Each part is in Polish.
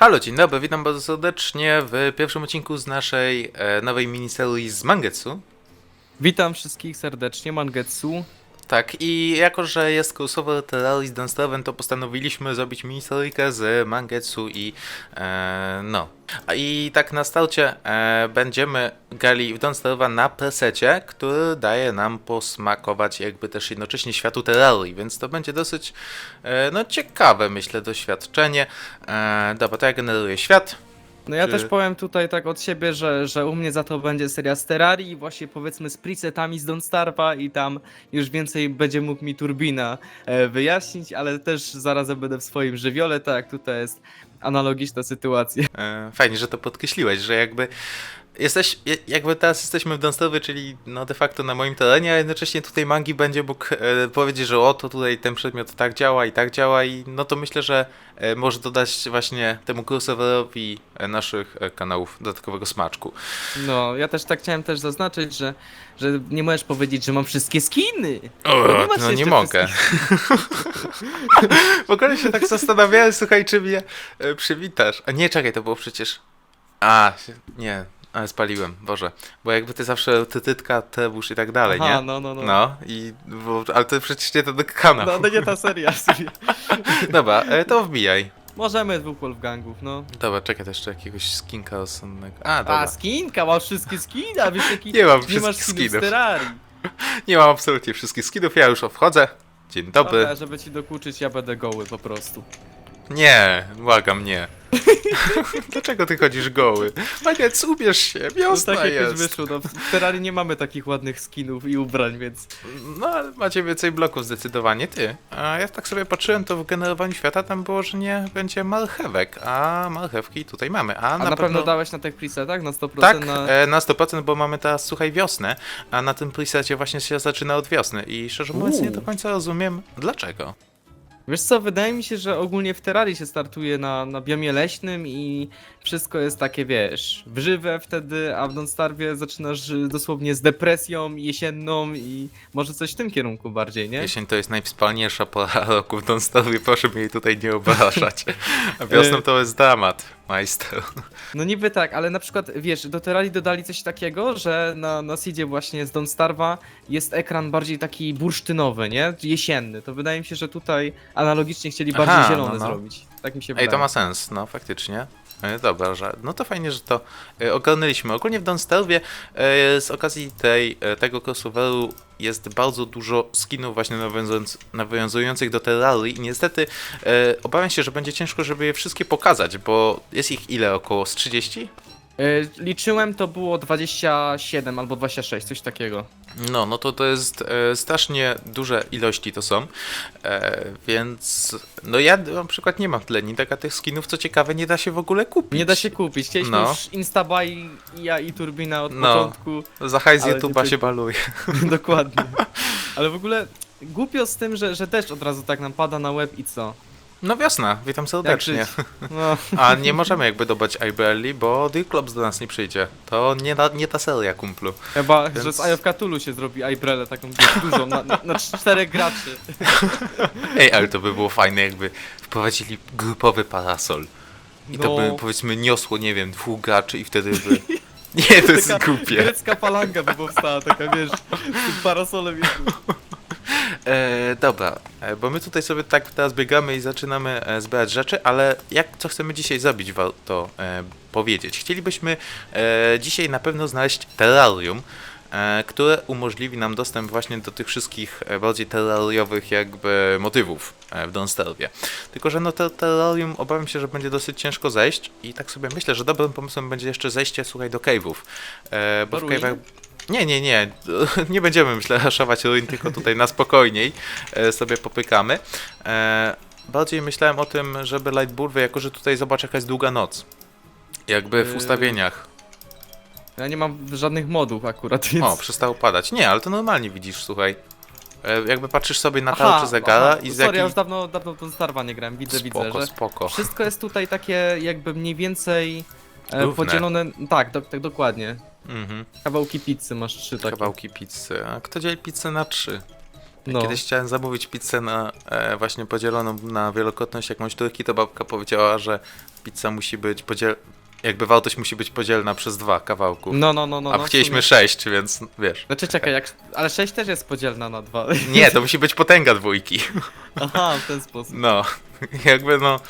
Halo, dzień dobry, witam bardzo serdecznie w pierwszym odcinku z naszej e, nowej miniserii z Mangetsu. Witam wszystkich serdecznie, Mangetsu. Tak, i jako, że jest crossover Terrarii z Dunsterven, to postanowiliśmy zrobić miniserikę z Mangetsu i e, no. I tak na starcie e, będziemy grali w Dunsterven na presecie, który daje nam posmakować jakby też jednocześnie światu Terrarii, więc to będzie dosyć e, no ciekawe myślę doświadczenie. E, dobra, to ja generuję świat. No ja Czy- też powiem tutaj tak od siebie, że, że u mnie za to będzie seria z Terrarii, właśnie powiedzmy z presetami z Don't Starva i tam już więcej będzie mógł mi Turbina e, wyjaśnić, ale też zarazem będę w swoim żywiole, tak jak tutaj jest analogiczna sytuacja. E, Fajnie, że to podkreśliłeś, że jakby jesteś, je- jakby teraz jesteśmy w Dunstowie, czyli no de facto na moim terenie, a jednocześnie tutaj Mangi będzie mógł e, powiedzieć, że o, to tutaj ten przedmiot tak działa i tak działa i no to myślę, że e, może dodać właśnie temu crossoverowi e, naszych kanałów dodatkowego smaczku. No, ja też tak chciałem też zaznaczyć, że, że nie możesz powiedzieć, że mam wszystkie skiny. O, nie no nie mogę. w ogóle się tak zastanawiałem, słuchaj, czy mnie przywitasz. A nie, czekaj, to było przecież... A, nie, ale spaliłem, Boże. Bo jakby ty zawsze tytytka, tebusz i tak dalej, Aha, nie? no, no, no. No, i, bo, ale to przecież nie ten kanał. No, no nie ta seria. Dobra, e, to wbijaj. Możemy dwóch Wolfgangów, no. Dobra, czekaj, to jeszcze jakiegoś skinka rozsądnego. A, dobra. A, skinka, masz wszystkie skina, wiesz jaki... Nie mam masz wszystkich skinów z skinów. Terrarii. Nie mam absolutnie wszystkich skinów, ja już wchodzę. Dzień dobry. Dobra, żeby ci dokuczyć, ja będę goły po prostu. Nie, błagam, nie. Dlaczego ty chodzisz goły? Maniec, ubierz się, No wiosna tak jakoś jest. wyszło, no w Terrarii nie mamy takich ładnych skinów i ubrań, więc... No, ale macie więcej bloków zdecydowanie, ty. A ja tak sobie patrzyłem, to w generowaniu świata tam było, że nie będzie marchewek, a marchewki tutaj mamy. A, A na, pewno dałeś na tych presetach na 100% Tak, na... e, na 100%, bo mamy teraz, słuchaj, wiosnę, a na tym presecie właśnie się zaczyna od wiosny i szczerze mówiąc nie do końca rozumiem dlaczego. Wiesz co, wydaje mi się, że ogólnie w Terrarii się startuje na, na biomie leśnym i wszystko jest takie, wiesz, brzywe wtedy, a w Don't Starve zaczynasz dosłownie z depresją jesienną i może coś w tym kierunku bardziej, nie? Jesień to jest najwspanialsza pora roku w Donstowie, proszę mnie tutaj nie obrażać. A wiosną to jest dramat, majster. No niby tak, ale na przykład, wiesz, do Terrarii dodali coś takiego, że na, na seedzie właśnie z Don't Starva jest ekran bardziej taki bursztynowy, nie? Jesienny. To wydaje mi się, że tutaj analogicznie chcieli bardziej Aha, zielone no, no. zrobić. Tak mi się Ej, wydaje. to ma sens, no faktycznie. E, Dobra, że no to fajnie, że to e, ogarnęliśmy. Ogólnie w Donstelwie e, z okazji tej, tego crossoveru jest bardzo dużo skinów właśnie nawiązując, nawiązujących do Terrarii i niestety obawiam się, że będzie ciężko, żeby je wszystkie pokazać, bo jest ich ile? Około z 30? Y, Liczyłem, to było 27 albo 26, coś takiego. No, no to to jest e, strasznie duże ilości to są, e, więc no ja na przykład nie mam tleni, tak a tych skinów co ciekawe nie da się w ogóle kupić. Nie da się kupić. Chcieliśmy No. już Instabuy, ja i Turbina od No. początku. Za hajs Ale YouTube'a nie- się baluje. Dokładnie. Ale w ogóle głupio z tym, że, że deszcz od razu tak nam pada na łeb i co? No wiosna, witam serdecznie. No, A nie możemy jakby dobrać iBelli, bo Dirklops do nas nie przyjdzie. To nie, ta- nie ta seria, kumplu. chyba, Więc- że z Eye Cthulhu się zrobi iBrelę taką dużą, na, na, na czterech graczy. Ej, ale to by było fajne, jakby wprowadzili grupowy parasol. I to No. by powiedzmy niosło, nie wiem, dwóch graczy i wtedy by... Nie, to jest głupie. Grecka falanga by powstała, taka wiesz, z tym parasolem. E, dobra, bo my tutaj sobie tak teraz biegamy i zaczynamy e, zbierać rzeczy, ale jak co chcemy dzisiaj zrobić, warto e, powiedzieć. Chcielibyśmy e, dzisiaj na pewno znaleźć terrarium, e, które umożliwi nam dostęp właśnie do tych wszystkich e, bardziej terrariowych jakby motywów e, w Donstelwie. Tylko, że no to terrarium obawiam się, że będzie dosyć ciężko zejść i tak sobie myślę, że dobrym pomysłem będzie jeszcze zejście, słuchaj, do cave'ów. E, bo Do w cave'ach nie, nie, nie. Nie będziemy, myślę, raszować ruin, tylko tutaj na spokojniej e, sobie popykamy. E, bardziej myślałem o tym, żeby Lightburwy, jako że tutaj zobacz jaka jest długa noc. Jakby w Yy, ustawieniach. Ja nie mam żadnych modów akurat, więc... O, przestało padać. Nie, ale to normalnie widzisz, słuchaj. E, jakby patrzysz sobie na tarczę zegara aha. i z Sorry, ja jakiej... już dawno, dawno tą Starwa nie grałem, widzę, Spoko, widzę, że spoko. wszystko jest tutaj takie jakby mniej więcej e, Równe. podzielone, tak, do, tak dokładnie. Mhm. Kawałki pizzy masz trzy takie. Kawałki pizzy. A kto dzieli pizzę na trzy? No. Kiedyś chciałem zamówić pizzę na, e, właśnie podzieloną na wielokrotność jakąś turki, to babka powiedziała, że pizza musi być podziel... Jakby wartość musi być podzielna przez dwa kawałków. No, no, no, no. A no, w chcieliśmy sumie. sześć, więc wiesz. Znaczy czekaj, jak... ale 6 też jest podzielna na dwa. Nie, to musi być potęga dwójki. Aha, w ten sposób. No, jakby no,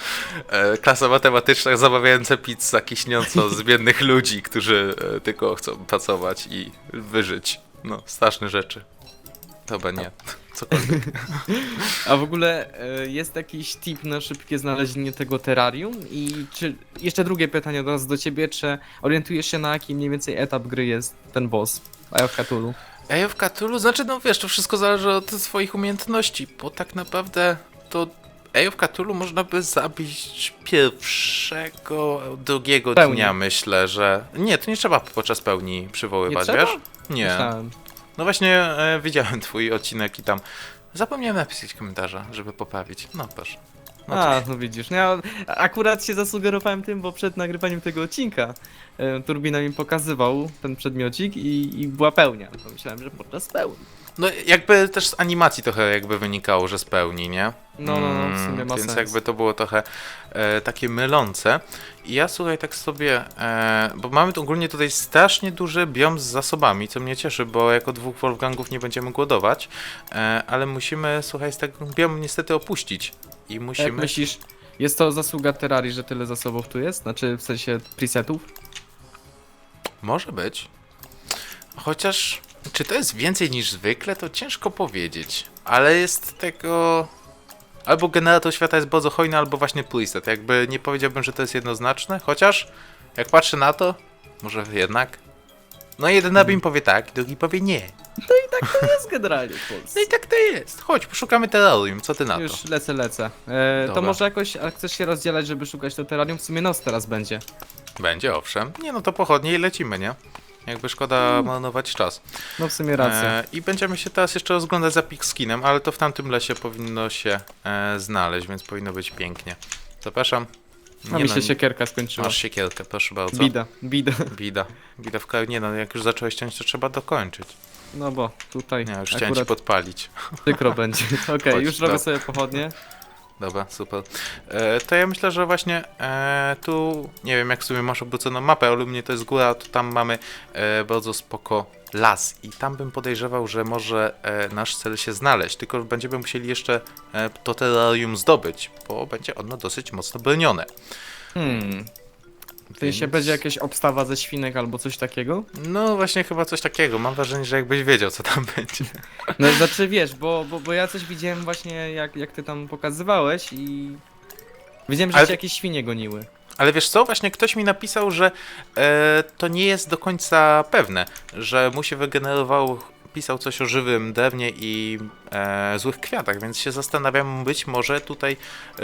e, klasa matematyczna zamawiająca pizza kiśniąco z biednych ludzi, którzy e, tylko chcą pracować i wyżyć. No, straszne rzeczy. Dobra, nie. Cokolwiek. A w ogóle e, jest jakiś tip na szybkie znalezienie tego terrarium? I czy jeszcze drugie pytanie do nas do ciebie, czy orientujesz się na jaki mniej więcej etap gry jest ten boss Eye of Cthulhu? Ej, w Cthulhu, znaczy, no wiesz, to wszystko zależy od swoich umiejętności, bo tak naprawdę to Ej, w Cthulhu można by zabić pierwszego, drugiego Pełni. dnia, myślę, że... Nie, to nie trzeba podczas pełni przywoływać, trzeba? wiesz? Nie. Myślałem. No właśnie e, widziałem twój odcinek i tam zapomniałem napisać komentarza, żeby poprawić. No proszę. No A, no widzisz, no ja akurat się zasugerowałem tym, bo przed nagrywaniem tego odcinka e, Turbina mi pokazywał ten przedmiocik i, i była pełnia. Pomyślałem, że podczas pełni. No jakby też z animacji trochę jakby wynikało, że spełni, nie? No, no, no, w sumie Mm, ma Więc sens. jakby to było trochę e, takie mylące. I ja słuchaj tak sobie, e, bo mamy tu ogólnie tutaj strasznie duży biom z zasobami, co mnie cieszy, bo jako dwóch Wolfgangów nie będziemy głodować, e, ale musimy słuchaj z tego biomu niestety opuścić. I Jak musimy... myślisz, jest to zasługa Terrarii, że tyle zasobów tu jest? Znaczy w sensie presetów? Może być. Chociaż, czy to jest więcej niż zwykle, to ciężko powiedzieć. Ale jest tego. Albo generator świata jest bardzo hojny, albo właśnie preset. Jakby nie powiedziałbym, że to jest jednoznaczne, chociaż jak patrzę na to, może jednak. No jeden nabim powie tak, drugi powie nie. To jest generalnie w Polsce. No i tak to jest. Chodź, poszukamy terrarium, co ty na to? Już lecę, lecę. E, to Dobra. może jakoś, a chcesz się rozdzielać, żeby szukać to terrarium? W sumie noc teraz będzie. Będzie, owszem. Nie no to pochodnie i lecimy, nie? Jakby szkoda marnować czas. No w sumie racja. E, I będziemy się teraz jeszcze rozglądać za Pixkinem, ale to w tamtym lesie powinno się e, znaleźć, więc powinno być pięknie. Zapraszam. A mi się siekierka skończyła. Masz siekierkę, proszę bardzo. Bida, bida. Bida. Bida w kraju. Nie no, jak już zacząłeś ciąć, to trzeba dokończyć. No bo tutaj Nie, już chciałem ci akurat podpalić. przykro będzie. Okej, Chodź, już robię no. sobie pochodnie. Dobra, super. E, to ja myślę, że właśnie e, tu, nie wiem jak w sumie masz obróconą mapę, ale u mnie to jest góra, to tam mamy e, bardzo spoko las i tam bym podejrzewał, że może e, nasz cel się znaleźć, tylko będziemy musieli jeszcze e, to terrarium zdobyć, bo będzie ono dosyć mocno bronione. Hmm. W sensie Więc- będzie jakaś obstawa ze świnek albo coś takiego? No właśnie chyba coś takiego, mam wrażenie, że jakbyś wiedział co tam będzie. No znaczy wiesz, bo, bo, bo ja coś widziałem właśnie jak, jak ty tam pokazywałeś i... Wiedziałem, że Ale- cię jakieś świnie goniły. Ale wiesz co, właśnie ktoś mi napisał, że e, to nie jest do końca pewne, że mu się wygenerował, pisał coś o żywym drewnie i e, złych kwiatach, więc się zastanawiam, być może tutaj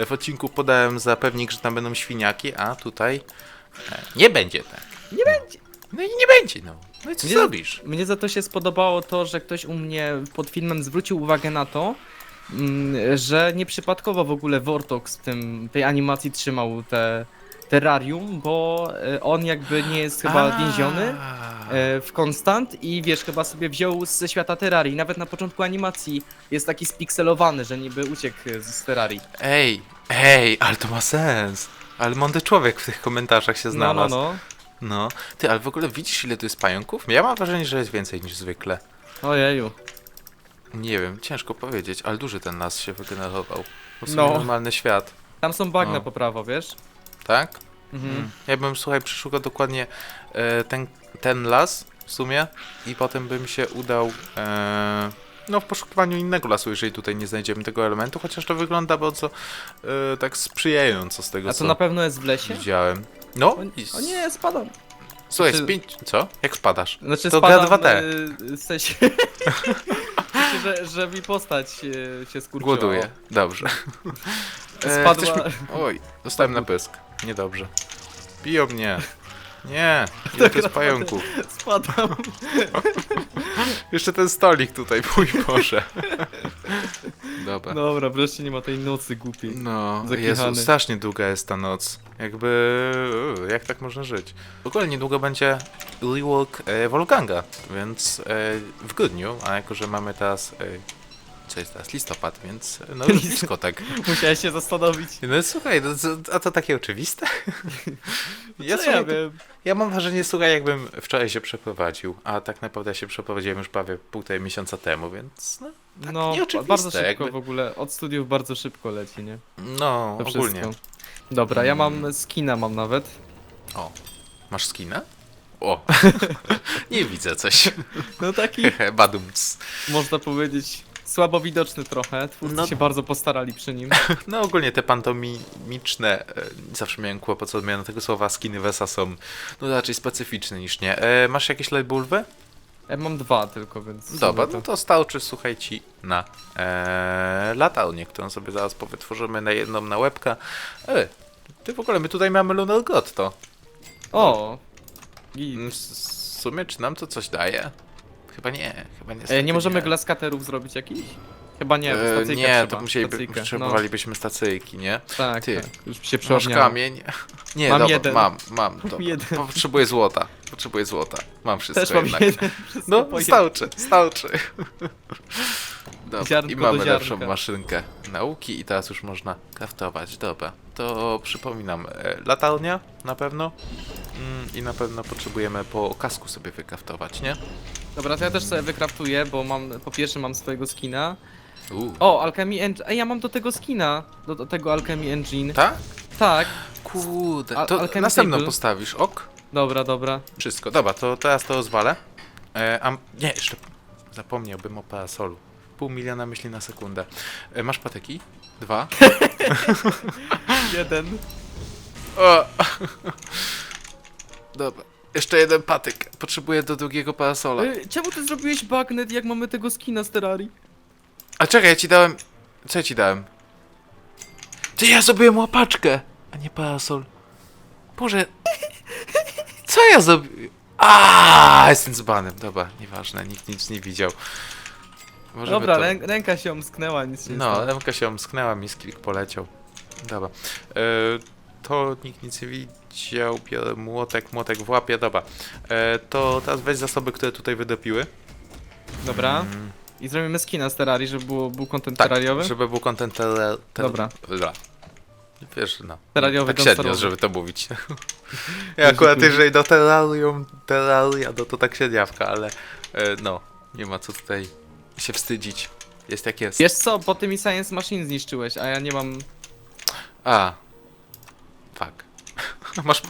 w odcinku podałem za pewnik, że tam będą świniaki, a tutaj e, nie będzie tak. Nie będzie. No i nie będzie, no. No i co Nie- zrobisz? Mnie za to się spodobało to, że ktoś u mnie pod filmem zwrócił uwagę na to, mm, że nieprzypadkowo w ogóle Vortox w tym, tej animacji trzymał te terrarium, bo e, on jakby nie jest chyba A. więziony e, w Konstant i wiesz, chyba sobie wziął ze świata Terrarii. Nawet na początku animacji jest taki spikselowany, że niby uciekł z Terrarii. Ej, ej, ale to ma sens. Ale mądry człowiek w tych komentarzach się No, no, znalazł. no. No, ty, ale w ogóle widzisz ile tu jest pająków? Ja mam wrażenie, że jest więcej niż zwykle. Ojeju. Nie wiem, ciężko powiedzieć, ale duży ten las się wygenerował. Prostu No. normalny świat, Tam są bagna No. po prawo, wiesz? tak? Mhm. Ja bym, słuchaj, przeszukał dokładnie e, ten, ten las w sumie i potem bym się udał e, no, w poszukiwaniu innego lasu, jeżeli tutaj nie znajdziemy tego elementu, chociaż to wygląda bardzo e, tak sprzyjająco z tego, A to co na pewno jest w lesie? widziałem. No, O, i o nie, spadam. słuchaj, Znaczy-. Co? Jak spadasz? Znaczy To gra spadam, 2D. y, w sensie, w sensie że, że mi postać y, się skurczyła. Głoduję. Dobrze. E, Spadła- Oj, dostałem na pysk. Niedobrze. Biją mnie. Nie, ile to jest pająków. Spadam. Jeszcze ten stolik tutaj, mój Boże. Dobra. No, Dobra, wreszcie nie ma tej nocy głupiej. Zakichany. Jezu, strasznie długa jest ta noc. Jakby, jak tak można żyć? W ogóle niedługo będzie rework e, Wolfganga, więc e, w grudniu, a jako, że mamy teraz e, co jest teraz? Listopad, więc no już blisko tak. Musiałeś się zastanowić. No słuchaj, no, co- a to takie oczywiste? Ja, Co słuchaj, ja wiem? ja mam wrażenie, słuchaj, jakbym wczoraj się przeprowadził, a tak naprawdę ja się przeprowadziłem już prawie półtorej miesiąca temu, więc no, tak No, nieoczywiste, bardzo szybko jakby. w ogóle. Od studiów bardzo szybko leci, nie? no To ogólnie. wszystko. Dobra, ja Mm. mam skina mam nawet. O, masz skina? O, nie widzę coś. No taki, Badumc. można powiedzieć, słabo widoczny trochę. Twórcy No. się bardzo postarali przy nim. No ogólnie te pantomimiczne, e, zawsze miałem kłopot z odmianą tego słowa, skiny Wesa są no raczej specyficzne niż nie. E, masz jakieś lightbulwy? Ja mam dwa tylko, więc... Dobra, to... no to starczy, słuchaj ci, na e, latarnię, którą sobie zaraz powytworzymy na jedną na łebka. E, ty w ogóle, my tutaj mamy Lunar God, to O! Git. mm, w w sumie, czy nam to coś daje? Chyba nie, chyba nie. E, nie możemy glaskaterów zrobić jakichś? Chyba nie, bo E, stacyjka nie, trzeba. to musieliby, stacyjkę, potrzebowalibyśmy stacyjki, nie? No, tak, Ty. tak, już się Masz kamień? Nie, Mam dobra, jeden. mam, mam. Dobra. jeden. Potrzebuję złota. Potrzebuję złota. Mam wszystko Też mam jednak. jeden. wszystko No, po starczy, starczy. Dobra, Ziarnko i mamy do lepszą ziarnka. maszynkę nauki i teraz już można kraftować. Dobra, to przypominam, e, latarnia na pewno mm, i na pewno potrzebujemy po kasku sobie wykraftować, nie? Dobra, to ja też sobie wykraftuję, bo mam, po pierwsze mam swojego skina. O, Alchemy Engine, Ej, ja mam do tego skina, do, do tego Alchemy Engine. Tak? Tak, Kurde, Al- to Alchemy następną Table. postawisz, ok? dobra, dobra. Wszystko, dobra, to teraz to rozwalę. E, a, nie, jeszcze zapomniałbym o parasolu. Pół miliona myśli na sekundę. E, masz patyki? Dwa? Jeden. O! Dobra, jeszcze jeden patyk. Potrzebuję do drugiego parasola. Ej, czemu ty zrobiłeś bagnet, jak mamy tego skina z Terrarii? A czekaj, ja ci dałem... Co ja ci dałem? Ty, ja zrobiłem łapaczkę, a nie parasol. Boże... Co ja zrobiłem? A, jestem dzbanem. Dobra, nieważne, nikt nic nie widział. Może Dobra, to... rę, ręka się omsknęła, nic się nie No, stało. ręka się omsknęła, mi sklik poleciał. Dobra. E, to nikt nic nie widział, biorę młotek, młotek w łapie, dobra. E, to teraz weź zasoby, które tutaj wydopiły. Dobra. Mm, I zrobimy skina z Terrarii, żeby było, był content tak, terrariowy? żeby był content ter, ter, Dobra. Dobra. Wiesz, no. Terrariowy tak średnio, dumpsterowy. żeby to mówić. ja akurat jeżeli do terrarium, terraria, no to tak średniawka, ale e, no, nie ma co tutaj się wstydzić. Jest jak jest. Wiesz co, bo ty mi Science Machine zniszczyłeś, a ja nie mam... A. Masz.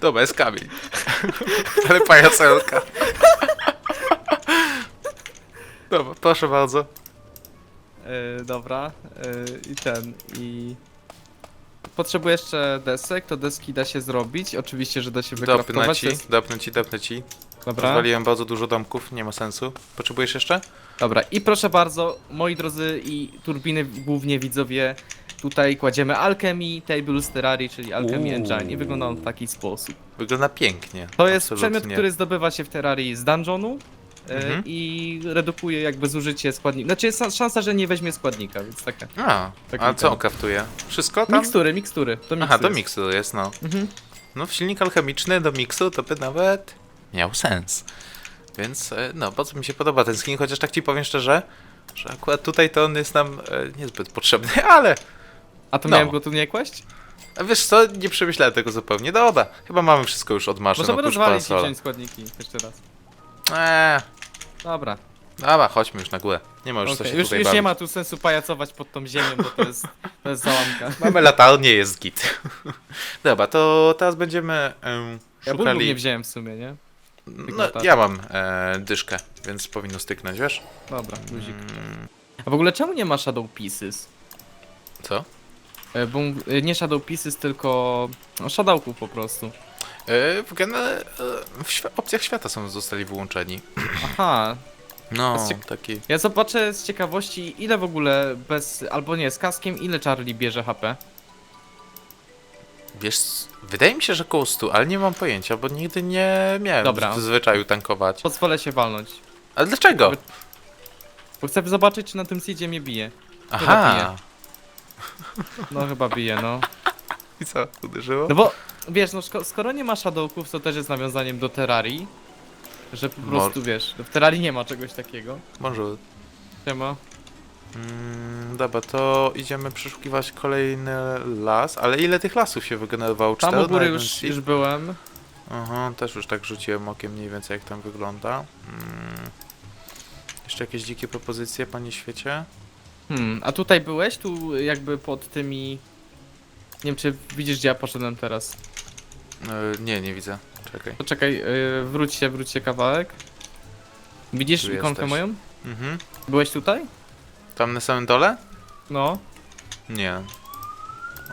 Dobra, jest kamień. Ale pajacelka. Dobra, proszę bardzo. E, dobra, e, i ten, i... Potrzebuję jeszcze desek, to deski da się zrobić, oczywiście, że da się Dopnę wykraftować. ci, jest- dopnę ci, dopnę ci. Dobra, Rozwaliłem bardzo dużo domków, nie ma sensu. Potrzebujesz jeszcze? dobra, i proszę bardzo, moi drodzy i turbiny głównie widzowie, tutaj kładziemy Alchemy Table z Terrarii, czyli Alchemy Uuu. Engine i wygląda on w taki sposób. Wygląda pięknie. To jest Absolutnie. przedmiot, który zdobywa się w Terrarii z dungeonu e, Mhm. i redukuje jakby zużycie składnika. Znaczy jest sa- szansa, że nie weźmie składnika, więc taka. A, a co ten. on kraftuje? Wszystko tam? Mikstury, mikstury. To mikstury. Aha, to miksur jest, no. Mhm. No, silnik alchemiczny do miksu to by nawet miał sens. Więc, e, no, bardzo mi się podoba ten skin, chociaż tak ci powiem szczerze, że akurat tutaj to on jest nam e, niezbyt potrzebny, ale A to No. miałem go tu nie kłaść? a wiesz co, nie przemyślałem tego zupełnie. Dobra, chyba mamy wszystko już odmarzone Możemy oprócz rozwalić i parasola. wziąć składniki jeszcze raz. Eee, Dobra. dobra, chodźmy już na górę. Nie ma już co Okay. się Już, tutaj już bawić. nie ma tu sensu pajacować pod tą ziemią, bo to jest, to jest załamka. Mamy latarnię, jest git. dobra, to teraz będziemy em, Ja bulbów szukali... nie wziąłem w sumie, nie? no, wygląda. ja mam e, dyszkę, więc powinno styknąć, wiesz? Dobra, luzik. Mm, A w ogóle czemu nie ma Shadow Pieces? co? E, Bo, e, nie Shadow Pieces, tylko no, Shadowków po prostu. E, W, generale, e, w świ- opcjach świata są zostali wyłączeni. Aha, No, taki. ja zobaczę z ciekawości ile w ogóle bez, albo nie, z kaskiem ile Charlie bierze HP? Wiesz, wydaje mi się, że koło 100, ale nie mam pojęcia, bo nigdy nie miałem Dobra. w zwyczaju tankować. Pozwolę się walnąć. Ale dlaczego? Bo chcę zobaczyć czy na tym seedzie mnie bije. Aha. No chyba bije, no. I co, uderzyło? No bo wiesz, no szko- skoro nie ma Shadowków, to też jest nawiązaniem do Terrarii. Że po prostu wiesz, w Terrarii nie ma czegoś takiego. Może. Siema. Mm, dobra, to idziemy przeszukiwać kolejny las, ale ile tych lasów się wygenerowało? Tam Cztery u góry jednym już, już byłem. Aha, też już tak rzuciłem okiem mniej więcej jak tam wygląda. Mm. Jeszcze jakieś dzikie propozycje, panie świecie? Hmm, a tutaj byłeś? Tu jakby pod tymi... Nie wiem, czy widzisz, gdzie ja poszedłem teraz. E, nie, nie widzę. Czekaj. Poczekaj, yy, wróć się, wróć się kawałek. Widzisz Tu ikonkę jesteś. moją? Mhm. Byłeś tutaj? Tam na samym dole? No. Nie.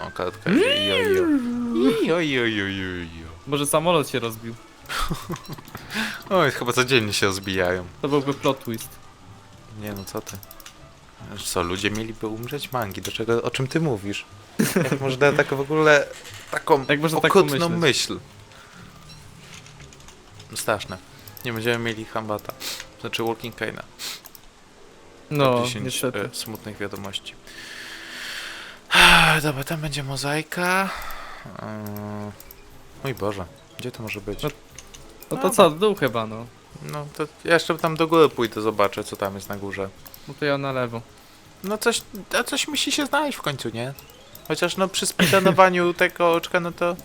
O, kartka. Jojo. Jojo. Może samolot się rozbił. Oj, chyba codziennie się rozbijają. To byłby plot twist. Nie no, co ty? Co, ludzie mieliby umrzeć? Mangi, do czego, o czym ty mówisz? Jak można tak w ogóle taką Jak można tak okrutną pomyśleć? myśl? Straszne. Nie będziemy mieli Hambata. Znaczy Walking Kane'a. No, 10 niestety. e, smutnych wiadomości. Ah, Dobra, tam będzie mozaika. Eee, Mój Boże, gdzie to może być? No- No to co, w dół chyba, no. No to ja jeszcze tam do góry pójdę, zobaczę co tam jest na górze. No to ja na lewo. No coś, a coś musi się znaleźć w końcu, nie? Chociaż no przy speedrunowaniu tego oczka, no to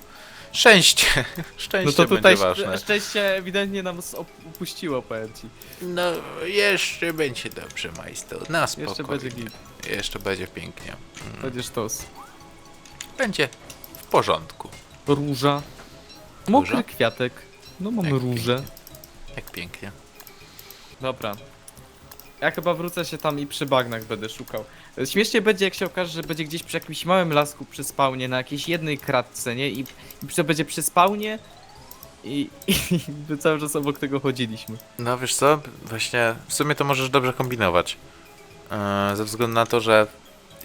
szczęście. Szczęście No to tutaj będzie ważne. szcz- szczęście ewidentnie nam s- op- upuściło, powiem ci. No jeszcze będzie dobrze, majster. Na spokojnie. Jeszcze będzie git. Jeszcze będzie pięknie. Mm. Będzie sztos. Będzie w porządku. Róża. Mokry Róża? kwiatek. No mam Jak różę. Jak pięknie. Dobra. Ja chyba wrócę się tam i przy bagnach będę szukał. Śmiesznie będzie, jak się okaże, że będzie gdzieś przy jakimś małym lasku przy spawnie, na jakiejś jednej kratce, nie? I, i to będzie przy spawnie i, i my cały czas obok tego chodziliśmy. No wiesz co, właśnie w sumie to możesz dobrze kombinować. Eee, ze względu na to, że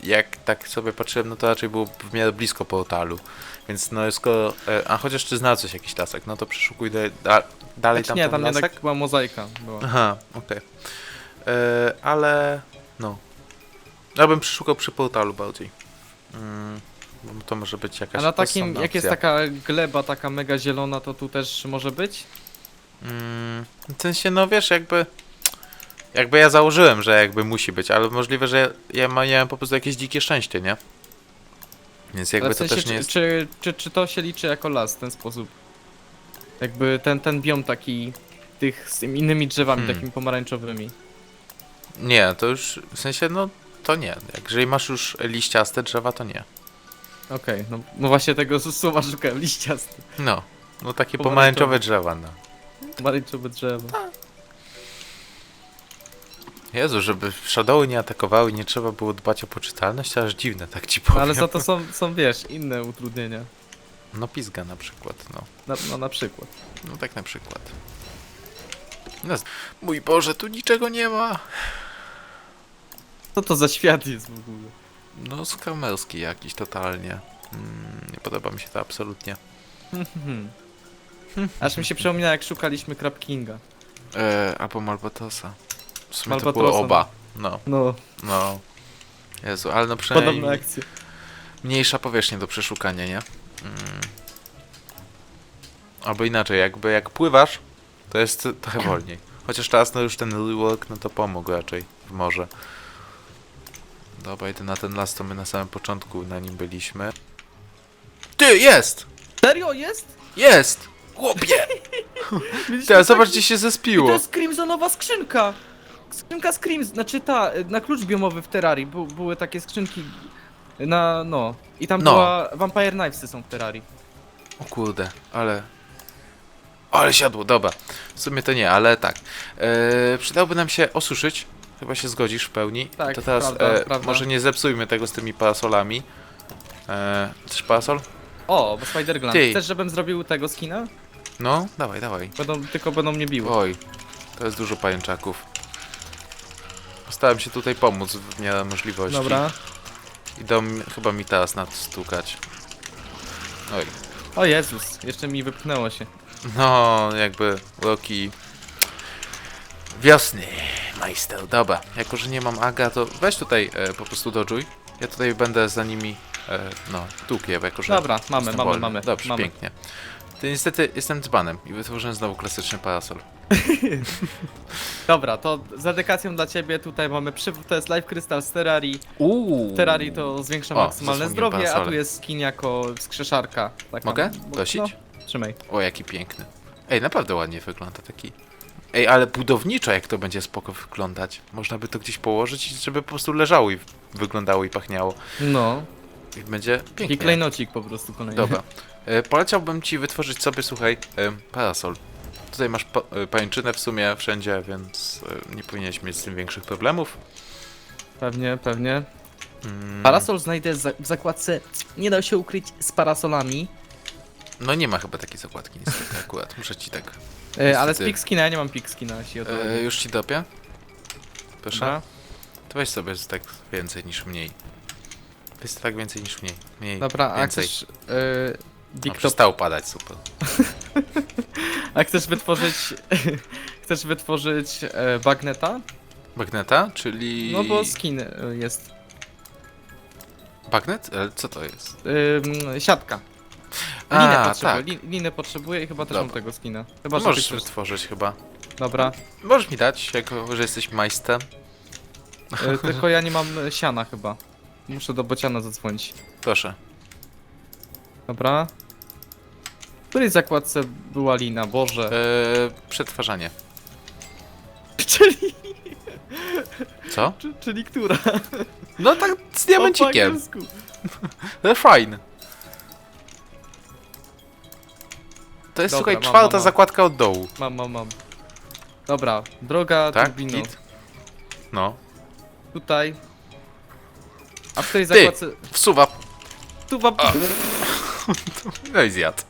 jak tak sobie patrzyłem, no to raczej było w miarę blisko portalu. Więc no skoro, e, a chociaż ty znalazłeś jakiś lasek, no to przeszukuj da, da, dalej Znaczy tam nie, tam lasek. jednak była mozaika. Była. Aha, okej. E, ale no. Ja bym przeszukał przy portalu bardziej. Mm, bo to może być jakaś A na takim, jak jest taka gleba, taka mega zielona, to tu też może być? Mm, w sensie, no wiesz, jakby. Jakby ja założyłem, że jakby musi być, ale możliwe, że ja ma- miałem po prostu jakieś dzikie szczęście, nie? Więc jakby Ale w sensie, to też nie jest. czy, czy, czy to się liczy jako las w ten sposób? Jakby ten, ten biom taki, tych z tymi innymi drzewami, Hmm. takimi pomarańczowymi. Nie, to już w sensie, no to nie. Jak jeżeli masz już liściaste drzewa, to nie. Okej, no, no właśnie tego słowa szukałem, liściasty. No. No takie Pomarańczowe. pomarańczowe drzewa, no. Pomarańczowe drzewo. Jezu, żeby Shadowy nie atakowały, nie trzeba było dbać o poczytalność, aż dziwne, tak ci powiem. No, ale za to są, są, wiesz, inne utrudnienia. No pizga na przykład, no. Na, no na przykład. No tak na przykład. No, mój Boże, tu niczego nie ma. Co to za świat jest w ogóle? No skamerski jakiś totalnie. Mm, nie podoba mi się to absolutnie. Hmm. Aż mi się przypomina, jak szukaliśmy Crab Kinga. E, albo Malbatosa. W sumie to było oba. No, No, no. Jezu, ale no przynajmniej podobna akcja. mniejsza powierzchnia do przeszukania, nie? Mm. Albo inaczej, jakby jak pływasz, to jest trochę wolniej. Chociaż teraz no już ten rework, no to pomógł raczej w morze. Dobra, idę na ten las, to my na samym początku na nim byliśmy. Ty, jest! Serio, jest? Jest! Chłopie! Ty, zobacz taki- gdzie się I to zespiło. jest Crimsonowa skrzynka! Skrzynka Crims, znaczy ta, na klucz biomowy w Terrarii, Bu, były takie skrzynki na, no. I tam No. była, Vampire Knivesy są w Terrarii. O kurde, ale... Ale siadło, dobra. W sumie to nie, ale tak. E, przydałoby nam się osuszyć. Chyba się zgodzisz w pełni. Tak, to teraz prawda, e, prawda. może nie zepsujmy tego z tymi parasolami. E, chcesz parasol? O, bo Spider-Gland. Ty. Chcesz, żebym zrobił tego skina? No, dawaj, dawaj. Będą, tylko będą mnie biły. Oj, to jest dużo pajęczaków. Postałem się tutaj pomóc w miarę możliwości. Dobra. Idą chyba mi teraz nadstukać. Oj. O Jezus, jeszcze mi wypchnęło się. No, jakby Loki wiosny, majster. Dobra, jako że nie mam Aga, to weź tutaj e, po prostu dodżuj. Ja tutaj będę za nimi, e, no, je, jako że Dobra, mamy, mamy, wolny. mamy. Dobrze, mamy. pięknie. To niestety jestem dzbanem i wytworzyłem znowu klasyczny parasol. Dobra, to z dedykacją dla ciebie tutaj mamy przywód, to jest Life Crystal z Terrarii. Uuu. Terrarii to zwiększa O, maksymalne zdrowie, a parasole. tu jest skin jako skrzeszarka. Taka, Mogę prosić? No, trzymaj. O, jaki piękny. Ej, naprawdę ładnie wygląda taki. Ej, ale budowniczo jak to będzie spoko wyglądać. Można by to gdzieś położyć, i żeby po prostu leżało i wyglądało i pachniało. No, I będzie pięknie. klejnocik po prostu kolejny. Dobra. E, poleciałbym ci wytworzyć sobie, słuchaj, e, parasol. Tutaj masz pa e, pańczynę w sumie wszędzie, więc nie powinieneś mieć z tym większych problemów. Pewnie, pewnie. Mm, Parasol znajdę w zakładce Nie da się ukryć z parasolami. No nie ma chyba takiej zakładki niestety akurat, muszę ci tak. E, ale z. Pixkina ja nie mam Pixkina, jeśli o to E, już ci dopię? Proszę. To weź sobie tak więcej niż mniej. Weź tak więcej niż mniej. Mniej, Dobra, a więcej. chcesz... E, No, przestał padać, super. a chcesz wytworzyć... chcesz wytworzyć e, bagneta? Magneta, czyli... No bo skin e, jest. Bagnet? Ale co to jest? Ym, siatka. Linę A, potrzebuję, tak. li, linę potrzebuję i chyba też Dobra. mam tego skina. Chyba, że Możesz chcesz... wytworzyć chyba. Dobra, Możesz mi dać, jako że jesteś majstem. e, tylko ja nie mam e, siana chyba. Muszę do bociana zadzwonić. Proszę. Dobra. W której zakładce była lina? Boże. Eee, przetwarzanie. Czyli, Co? czy- czyli która? No tak z diamencikiem. po angielsku. No fajne. To jest, Dobra, słuchaj, mam, czwarta mam, mam. zakładka od dołu. Mam, mam, mam. Dobra, droga Tak? turbino. Git? No. Tutaj. A w której Ty! zakładce... Wsuwa. Tu wam... No i zjadł.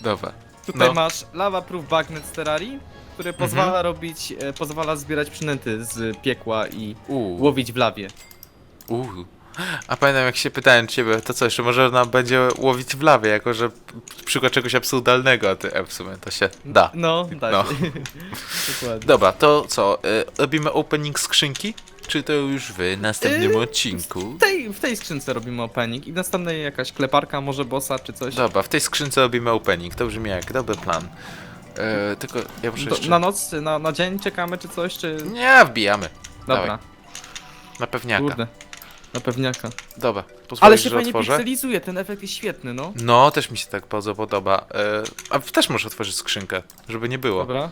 Dobra. Tutaj no. masz lava proof bagnet z Terrarii, który pozwala robić, e, pozwala zbierać przynęty z piekła i Uuu. łowić w lawie. Uuu. A pamiętam jak się pytałem ciebie, to co jeszcze, może ona będzie łowić w lawie, jako że p- przykład czegoś absurdalnego, a ty e, w sumie to się da. No, tak. No. Dokładnie. Dobra, to co, y, robimy opening skrzynki? Czy to już w następnym Y, odcinku? W tej, w tej skrzynce robimy opening i w następnej jakaś kleparka, może bossa czy coś. Dobra, w tej skrzynce robimy opening, to brzmi jak dobry plan. E, tylko ja muszę Do, jeszcze... na noc, na, na dzień czekamy czy coś, czy... Nie, wbijamy. Dobra, Dawaj, na pewniaka. kurde. Na pewniaka. Dobra, pozwolisz, Ale się że fajnie otworzę? pikselizuje, ten efekt jest świetny, no. No, też mi się tak bardzo podoba. E, a też możesz otworzyć skrzynkę, żeby nie było. Dobra.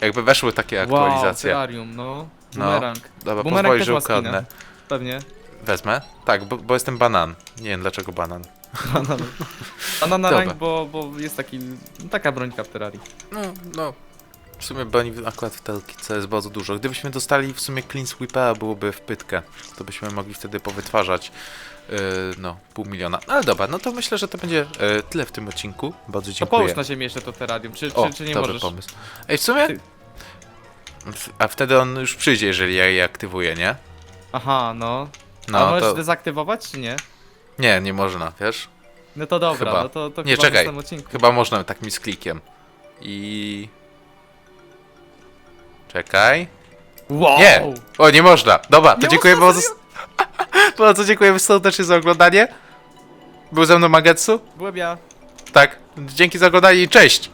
Jakby weszły takie Wow, aktualizacje. terrarium, no. No. Bumerang. Dobra, Bumerang pozwolisz, też że ma skina. ukradnę. Pewnie. Wezmę? Tak, bo, bo jestem banan. Nie wiem dlaczego banan. Banan. Banana Dobra. rank, bo, bo jest taki, taka brońka w Terrarii. No, no. W sumie broni akurat w jest bardzo dużo. Gdybyśmy dostali w sumie Clean Sweepera byłoby w pytkę, to byśmy mogli wtedy powytwarzać yy, no, pół miliona. Ale dobra, no to myślę, że to będzie yy, tyle w tym odcinku. Bardzo To dziękuję. połóż na ziemię jeszcze to Terrarium, czy, czy, czy nie dobry możesz? pomysł. Ej, w sumie? Ty- A wtedy on już przyjdzie, jeżeli ja je aktywuję, nie? Aha, no. A No możesz to... dezaktywować, czy nie? Nie, nie można, wiesz? No to dobra, Chyba. no to, to Nie, chyba czekaj. w następnym odcinku. Chyba można tak mi z klikiem. I... Czekaj. Wow! Nie! O, nie można! Dobra, to Nie dziękuję można, bardzo. Bardzo dziękuję serdecznie za oglądanie. Był ze mną Magetsu? Byłem ja. Tak. Dzięki za oglądanie i cześć!